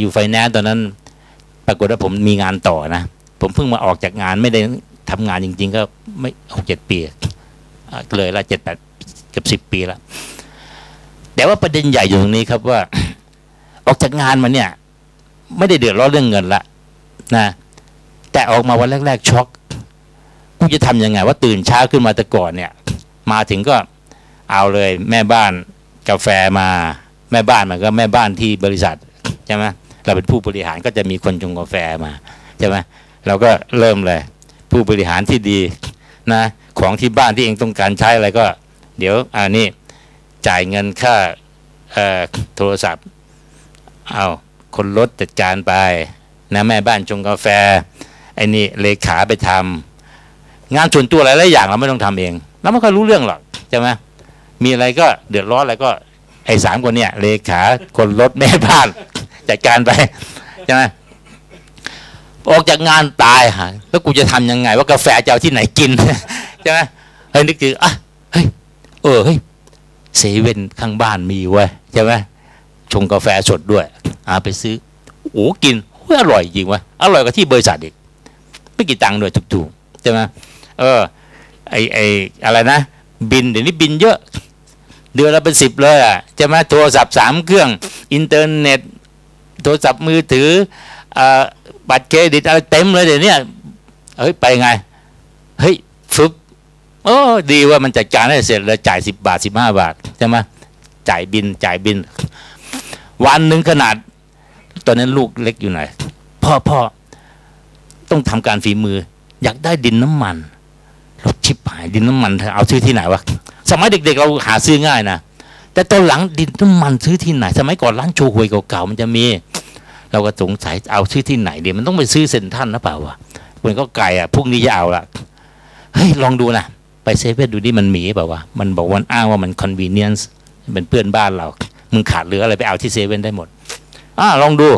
อยู่ไฟแนนซ์ตอนนั้น ปรากฏว่าผมมีงานต่อนะ ผมเพิ่งมาออกจากงานไม่ได้ทำงานจริง ๆ ก็ไม่หกเจ็ดปีเลยละเจ็ดแปดเกือบสิบปีล้วแต่ว่าประเด็นใหญ่อยู่ตรงนี้ครับว่า ออกจากงานมาเนี่ย ไม่ได้เดือดร้อนเรื่องเงินละนะแต่ออกมาวันแรก ๆ ช็อกกูจะทำยังไง ว่าตื่นเช้าขึ้นมาแต่ก่อนเนี่ย มาถึงก็เอาเลย แม่บ้านกาแฟมา แม่บ้านมันก็แม่บ้านที่บริษัทใช่ไหม เราเป็นผู้บริหารก็จะมีคนชงกาแฟมาใช่ไหมเราก็เริ่มเลย ผู้บริหารที่ดีนะของที่บ้านที่เองต้องการใช้อะไรก็ เดี๋ยวอ่านี่จ่ายเงินค่าโทรศัพท์เอาคนรถจัดการไปนะแม่บ้านชงกาแฟไอ้นี่เลขาไปทำงานส่วนตัวหลายๆอย่างเราไม่ต้องทำเองแล้วไม่ค่อยรู้เรื่องหรอกใช่ไหมมีอะไรก็เดือดร้อนอะไรก็ไอ้สามคนเนี่ยเลขาคนรถแม่บ้าน จัดการไปใช่ไหมออกจากงานตายฮะแล้วกูจะทำยังไง ว่ากาแฟจะเอาที่ไหนกินใช่ไหมเฮ้ยนึกถึงอะเฮ้ยเออเฮ้ยเซเว่นข้างบ้านมีเว้ยใช่ไหมชงกาแฟสดด้วยอาไปซื้อโอ้กินเฮ้ยอร่อยจริงวะอร่อยกว่าที่บริษัทอีกไม่กี่ตังค์ด้วยถูกๆใช่ไหมเออไอไออะไรนะ บินเดี๋ยวนี้บินเยอะ เดือนละเป็นสิบเลยอะใช่ไหมโทรศัพท์สามเครื่อง อินเทอร์เน็ต โทรศัพท์มือถืออบัตรเครดิตอะไรเต็มเลยเดี๋ยวนี้เฮ้ยไปไงเฮ้ยฟึบโอ้ดีว่ามันจัดการได้เสร็จเลยจ่ายสิบบาทสิบห้าบาทใช่ไหมจ่ายบินจ่ายบิน วันหนึ่งขนาด ตอนนั้นลูกเล็กอยู่ไหนพ่อพ่อต้องทำการฝีมือ อยากได้ดินน้ำมันรถชิบหายดินน้ำมันเอเอาซื้อที่ไหนวะสมัยเด็ก ๆ เราหาซื้อง่ายนะแต่ตอนหลังดินน้ำมันซื้อที่ไหน สมัยก่อนร้านโชห่วยเก่าๆมันจะมี เราก็สงสัยเอาซื้อที่ไหนเดียมันต้องไปซื้อเซ็นทรัลหรือเปล่าวะมันก็ไกลอะพรุ่งนี้จะเอาละเฮ้ยลองดูนะไปเซเว่นดูดิมันมีเปล่าวะมันบอกวันอ้างว่ามัน convenience เป็นเพื่อนบ้านเรา มึงขาดเหลืออะไรไปเอาที่เซเว่นได้หมดอ่าลองดู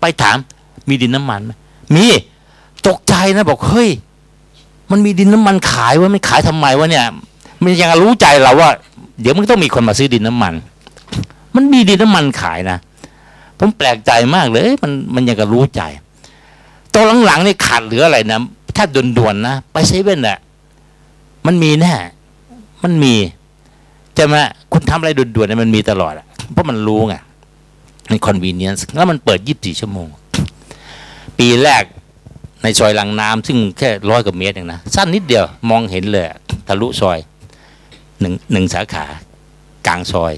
ไปถามมีดินน้ำมันไหมมีตกใจนะบอกเฮ้ยมันมีดินน้ำมันขายวะไม่ขายทำไมวะเนี่ย มันยังรู้ใจเราว่า เดี๋ยวมันต้องมีคนมาซื้อดินน้ำมัน มันมีดินน้ำมันขายนะ ผมแปลกใจมากเลยมันมันยังก็รู้ใจตอนหลังๆนี่ขาดเหลืออะไรนะถ้าด่วนๆนะไปเซเว่นอะมันมีแน่มันมีใช่ไหมคุณทำอะไรด่วนๆเนี่ยมันมีตลอดอะเพราะมันรู้ไงมัน convenience แล้วมันเปิดยี่สิบสี่ชั่วโมง ปีแรกในซอยหลังน้ำซึ่งแค่ร้อยกว่าเมตรเองนะสั้นนิดเดียวมองเห็นเลยทะลุซอยหนึ่งหนึ่งสาขากลางซอย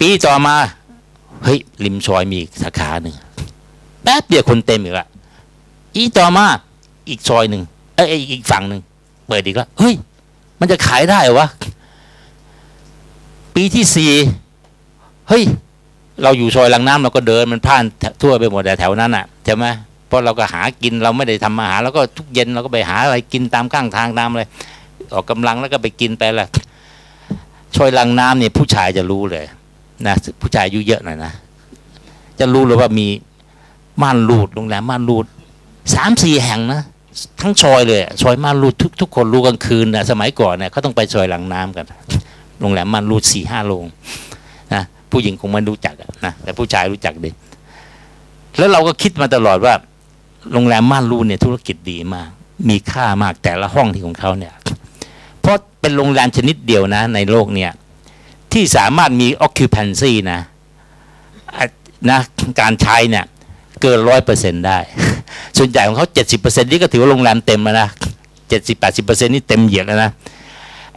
ปีต่อมา เฮ้ยริมซอยมีสาขาหนึ่งแป๊บเดียวคนเต็มอีกละอีต่อมาอีกซอยหนึ่งเอ้ยอีกฝั่งหนึ่งเปิดอีกแล้วเฮ้ย มันจะขายได้เหรอวะปีที่สี่เฮ้ย เราอยู่ซอยลังน้ำเราก็เดินมันผ่านทั่วไปหมดแต่แถวนั้นอะใช่ไหมเพราะเราก็หากินเราไม่ได้ทำอาหารแล้วก็ทุกเย็นเราก็ไปหาอะไรกินตามข้างทางตามอะไรออกกำลังแล้วก็ไปกินไปละซอยลังน้ำเนี่ยผู้ชายจะรู้เลย นะผู้ชายอายุเยอะหน่อยนะจะรู้เลยว่ามีม่านรูดโรงแรมม่านรูดสามสี่แห่งนะทั้งซอยเลยซอยม่านรูดทุกทุกคนรู้กลางคืนนะสมัยก่อนเนี่ยเขาต้องไปซอยหลังน้ำกันโรงแรมม่านรูดสี่ห้าโรงนะผู้หญิงคงไม่รู้จักนะแต่ผู้ชายรู้จักดีแล้วเราก็คิดมาตลอดว่า โรงแรมม่านรูดเนี่ยธุรกิจดีมาก มีค่ามากแต่ละห้องที่ของเขาเนี่ยเพราะเป็นโรงแรมชนิดเดียวนะ ในโลกเนี่ย ที่สามารถมี occupancy นะนะการใช้เนี่ยเกินร้อยเปอร์เซ็นได้ ส่วนใหญ่ของเขาเจ็ดสิบเปอร์เซ็นนี่ก็ถือว่าโรงแรมเต็มแล้วนะเจ็ดสิบแปดสิบเปอร์เซ็นนี่เต็มเหยียดแล้วนะ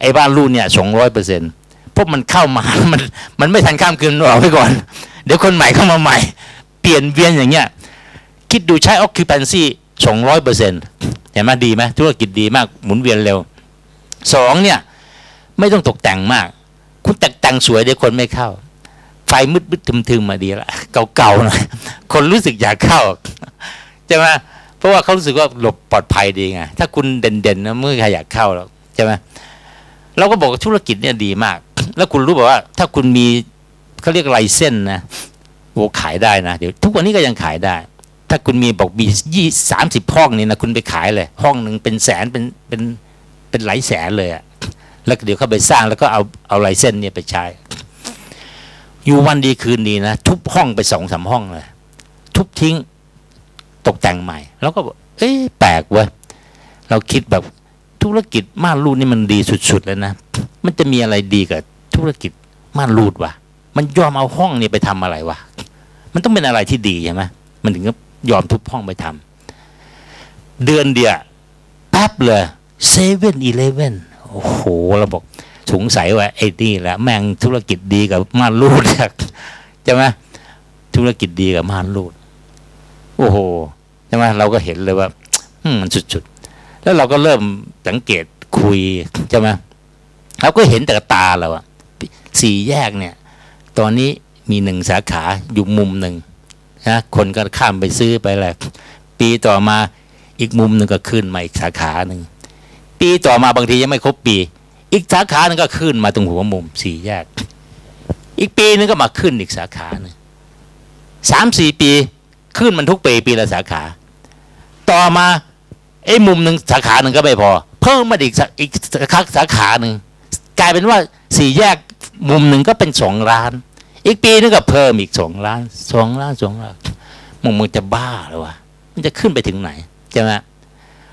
ไอ้บ้านรูเนี่ยสองร้อยเปอร์เซ็นต์พวกมันเข้ามา มัน มันไม่ทันข้ามคืนออกไปก่อน เดี๋ยวคนใหม่เข้ามาใหม่ เปลี่ยนเวียนอย่างเงี้ย คิดดูใช้ occupancy สองร้อยเปอร์เซ็นต์เห็นไหมดีไหมธุรกิจดีมากหมุนเวียนเร็วสองเนี่ย ไม่ต้องตกแต่งมาก คุณแต่ง แต่งสวยเดี๋ยวคนไม่เข้า ไฟมืดมืดทึมทึมมาดีละเก่าๆหน่อยคนรู้สึกอยากเข้าใช่ไหมเพราะว่าเขารู้สึกว่าหลบปลอดภัยดีไงถ้าคุณเด่นๆนะเมื่อใครอยากเข้าแล้วใช่ไหมเราก็บอกว่าธุรกิจเนี่ยดีมาก แล้วคุณรู้แบอกว่า ถ้าคุณมีเขาเรียกไรเส้นนะโอ้ขายได้นะเดี๋ยวทุกวันนี้ก็ยังขายได้ ถ้าคุณมีบอกมียี่สามสิบห้องนี่นะคุณไปขายเลย ห้องหนึ่งเป็นแสนเป็นเป็นเป็นหลายแสนเลยอะ แล้วเดี๋ยวเขาไปสร้างแล้วก็เอาเอาไรเส้นเนี่ยไปใช้ อยู่วันดีคืนดีนะ ทุบห้องไปสองสามห้องเลยทุบทิ้งตกแต่งใหม่ แล้วก็เอ๊ะแปลกเว้ยเราคิดแบบธุรกิจม่านรูดนี่มันดีสุดๆแล้วนะ มันจะมีอะไรดีกับธุรกิจม่านรูดวะมันยอมเอาห้องนี้ไปทำอะไรวะมันต้องเป็นอะไรที่ดีใช่ไหมมันถึงก็ยอมทุบห้องไปทำเดือนเดียวแป๊บเลยเซเว่นอีเลเว่น โอ้โหเราบอกสงสัยว่าไอ้นี่แหละแม่งธุรกิจดีกับม่านรูดใช่ไหมธุรกิจดีกับม่านรูด โอ้โหใช่ไหมเราก็เห็นเลยว่ามมันสุดๆแล้วเราก็เริ่มสังเกตคุยใช่ไหมเราก็เห็นแต่ตาเราอะสี่แยกเนี่ย ตอนนี้มีหนึ่งสาขาอยู่มุมหนึ่งนะคนก็ข้ามไปซื้อไปแหละปีต่อมาอีกมุมหนึ่งก็ขึ้นมาอีกสาขาหนึ่ง ปีต่อมาบางทียังไม่ครบปี อีกสาขาหนึ่งก็ขึ้นมาตรงหัวมุมสี่แยก อีกปีนึงก็มาขึ้นอีกสาขาหนึ่งสามสี่ปีขึ้นมันทุกปีปีละสาขา ต่อมาไอ้มุมหนึ่งสาขาหนึ่งก็ไม่พอ เพิ่มมาอีกอีกสาขาหนึ่งกลายเป็นว่าสี่แยกมุมหนึ่งก็เป็นสองล้าน อีกปีนึงก็เพิ่มอีกสองล้านสองล้านสองล้านมึงมึงจะบ้าหรือวะมันจะขึ้นไปถึงไหนใช่ไหม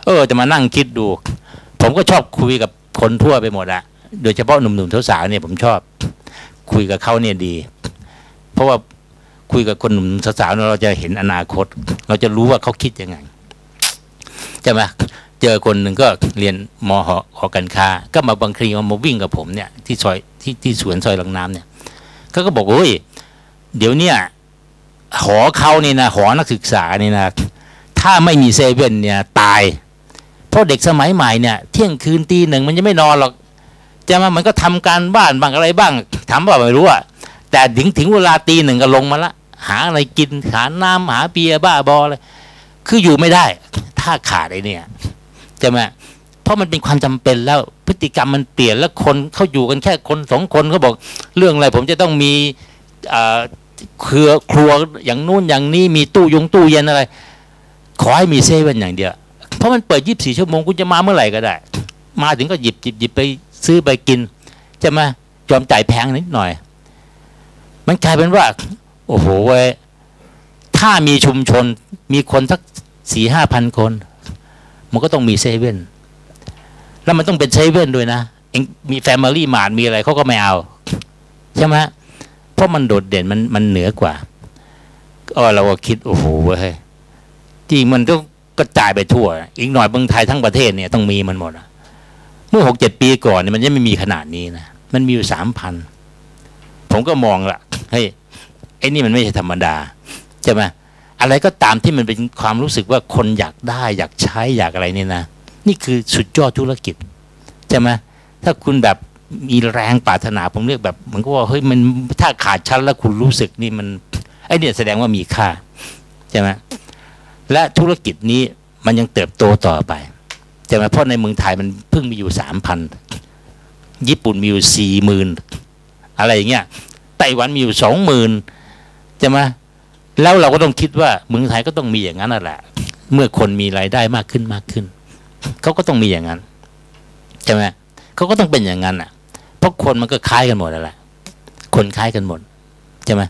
เออจะมานั่งคิดดู ผมก็ชอบคุยกับคนทั่วไปหมดอะโดยเฉพาะหนุ่มๆสาวๆเนี่ยผมชอบ คุยกับเขาเนี่ยดี เพราะว่าคุยกับคนหนุ่มสาวๆเราจะเห็นอนาคต เราจะรู้ว่าเขาคิดยังไงใช่ไหมเจอคนหนึ่งก็เรียนมหหอการค้า ก็มาบางทีมาวิ่งกับผมเนี่ย ที่ซอยที่ที่สวนซอยลังน้ำเนี่ยเขาก็บอกโอ้ยเดี๋ยวเนี้หอเขาเนี่นะหอนักศึกษาเนี่นะ ถ้าไม่มีเซเว่นเนี่ยตาย เพราะเด็กสมัยใหม่เนี่ยเที่ยงคืนตีหนึ่งมันจะไม่นอนหรอกจะมามันก็ทำการบ้านบางอะไรบ้างถามว่าไม่รู้อะแต่ถึงถึงเวลาตีหนึ่งก็ลงมาละ หาอะไรกินหาน้ำหาเบียบ้าบออะไรคืออยู่ไม่ได้ ถ้าขาดไอ้เนี่ยจะมาเพราะมันเป็นความจำเป็นแล้วพฤติกรรมมันเปลี่ยนแล้วคนเขาอยู่กันแค่คนสองคนเขาบอก เรื่องอะไรผมจะต้องมีเครือครัวอย่างนู้นอย่างนี้มีตู้ยงตู้เย็นอะไร ขอให้มีเซเว่นอย่างเดียว เพราะมันเปิดยี่สิบสี่ชั่วโมงคุณจะมาเมื่อไหร่ก็ได้ มาถึงก็หยิบหยิบหยิบไปซื้อไปกิน จะมายอมจ่ายแพงนิดหน่อย มันกลายเป็นว่า โอ้โหเว้ยถ้ามีชุมชนมีคนสักสี่ห้าพันคน มันก็ต้องมีเซเว่นแล้วมันต้องเป็นเซเว่นด้วยนะเองมีแฟมิลี่มาร์มีอะไรเขาก็ไม่เอา ใช่ไหมเพราะมันโดดเด่นมันมันเหนือกว่าก็เราก็คิด โอ้โหเว้ยจริงมันต้อง กระจายไปทั่ว อีกหน่อยเมืองไทยทั้งประเทศเนี่ยต้องมีมันหมดเมื่อหกเจ็ดปีก่อนเนี่ยมันยังไม่มีขนาดนี้นะมันมีอยู่สามพันผมก็มองละเฮ้ยไอ้นี่มันไม่ใช่ธรรมดาใช่ไหมอะไรก็ตามที่มันเป็นความรู้สึกว่าคนอยากได้ อยากใช้อยากอะไรนี่นะนี่คือสุดยอดธุรกิจใช่ไหมถ้าคุณแบบมีแรงปรารถนาผมเรียกแบบเหมือนกับว่าเฮ้ยมันถ้าขาดชั้นแล้วคุณรู้สึกนี่มันไอเนี่ยแสดงว่ามีค่าใช่ไหม และธุรกิจนี้มันยังเติบโตต่อไปใช่ไหมเพราะในเมืองไทยมันเพิ่งมีอยู่สามพันญี่ปุ่นมีอยู่สี่หมื่นอะไรอย่างเงี้ยไต้หวันมีอยู่สองหมื่นใช่ไหมแล้วเราก็ต้องคิดว่าเมืองไทยก็ต้องมีอย่างนั้นแหละ เมื่อคนมีรายได้มากขึ้นมากขึ้นเขาก็ต้องมีอย่างนั้นใช่ไหมเขาก็ต้องเป็นอย่างนั้นอะ เพราะคนมันก็คล้ายกันหมดแหละคนคล้ายกันหมดใช่ไหม